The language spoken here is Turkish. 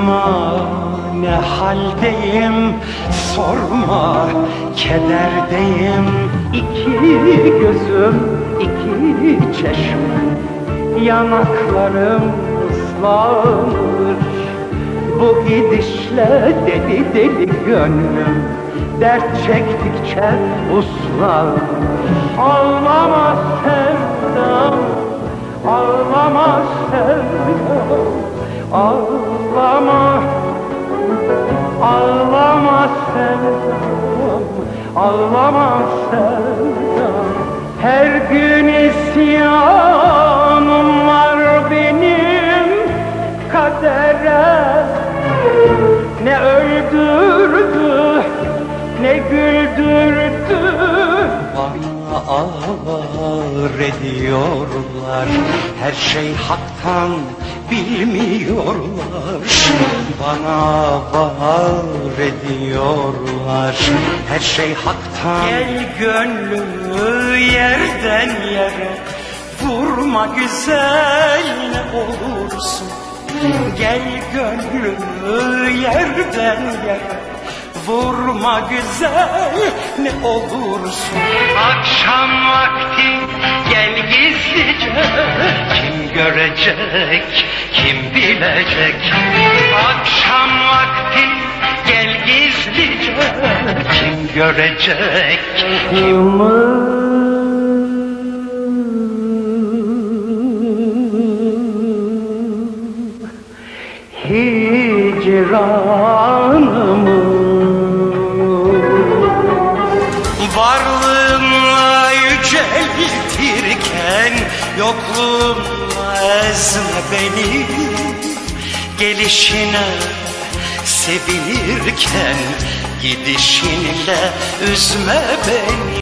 Ama ne haldeyim sorma kederdeyim. İki gözüm iki çeşme yanaklarım ıslanır Bu gidişle deli deli gönlüm dert çektikçe uslanır Ağlama sevdam Ağlama sevdam Ağlama Ağlama sevdam Ağlama sevdam Her gün isyanım var benim kadere. Ne öldürdü ne güldürdü Ağır ediyorlar. Her şey haktan bilmiyorlar. Bana bağır ediyorlar. Her şey haktan Gel gönlümü yerden yere Vurma güzel ne olursun. Gel gönlümü yerden yere Vurma güzel ne olursun. Akşam vakti gel gizlice. Kim görecek kim bilecek? Akşam vakti gel gizlice. Kim görecek kim hicranımı Varlığımla yüceltirken Yokluğumla ezme beni. Gelişine sevinirken Gidişinle üzme beni